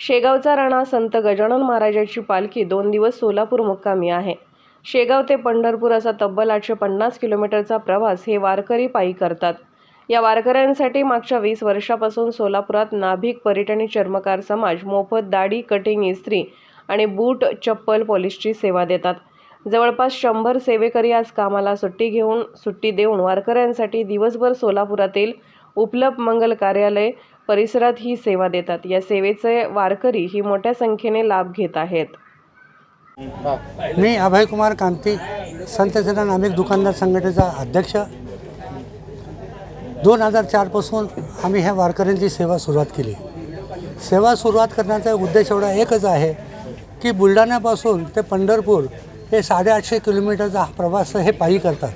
शेगावचा राणा संत गजानन महाराजाची पालखी दोन दिवस सोलापूर मुक्कामी आहे. शेगाव ते पंढरपूर असा तब्बल आठशे पन्नास किलोमीटरचा प्रवास हे वारकरी पायी करतात. या वारकऱ्यांसाठी मागच्या वीस वर्षापासून सोलापुरात नाभिक पर्यटनी चर्मकार समाज मोफत दाढी कटिंग इस्त्री आणि बूट चप्पल पॉलिशची सेवा देतात. जवळपास शंभर सेवेकरी आज कामाला सुट्टी घेऊन सुट्टी देऊन वारकऱ्यांसाठी दिवसभर सोलापुरातील उपलब्ध मंगल कार्यालय परिसरात ही सेवा देतात. या सेवेचे वारकरी ही मोठ्या संख्येने लाभ घेत आहेत. मी अभय कुमार कांती संत सेना नामिक दुकानदार संघटनेचा अध्यक्ष. दोन हजार चारपासून आम्ही ह्या वारकऱ्यांची सेवा सुरुवात केली. सेवा सुरुवात करण्याचा उद्देश एवढा एकच आहे की बुलढाण्यापासून ते पंढरपूर हे साडेआठशे किलोमीटरचा हा प्रवास हे पायी करतात.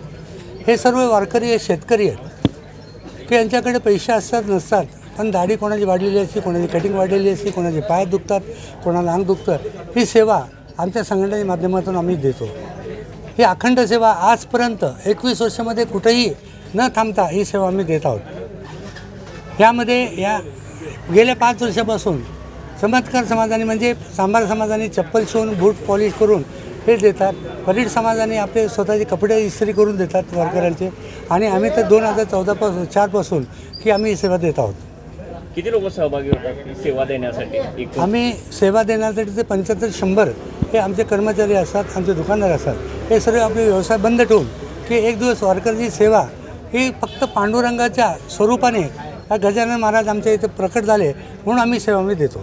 हे सर्व वारकरी हे शेतकरी आहेत. की यांच्याकडे पैसे असतात नसतात. पण दाढी कोणाची वाढलेली असते कोणाची कटिंग वाढलेली असते कोणाचे पाय दुखतात कोणाला अंग दुखतं ही सेवा आमच्या संघटनेच्या माध्यमातून आम्ही देतो. ही अखंड सेवा आजपर्यंत एकवीस वर्षामध्ये कुठेही न थांबता ही सेवा आम्ही देत आहोत. यामध्ये या गेल्या पाच वर्षापासून चमत्कार समाजाने म्हणजे सांबार समाजाने चप्पल शिवून बूट पॉलिश करून हे देतात. परीड समाजाने आपले स्वतःचे कपडे इस्त्री करून देतात वारकऱ्यांचे. आणि आम्ही तर दोन हजार चौदापासून चारपासून की आम्ही ही सेवा देत आहोत. किती लोक सहभागी होतात सेवा देण्यासाठी? आम्ही सेवा देण्यासाठी ते पंच्याहत्तर शंभर हे आमचे कर्मचारी असतात आमचे दुकानदार असतात. हे सर्व आपले व्यवसाय बंद ठेवून की एक दिवस वारकऱ्याची सेवा ही फक्त पांडुरंगाच्या स्वरूपाने या गजानन महाराज आमच्या इथे प्रकट झाले म्हणून आम्ही सेवा आम्ही देतो.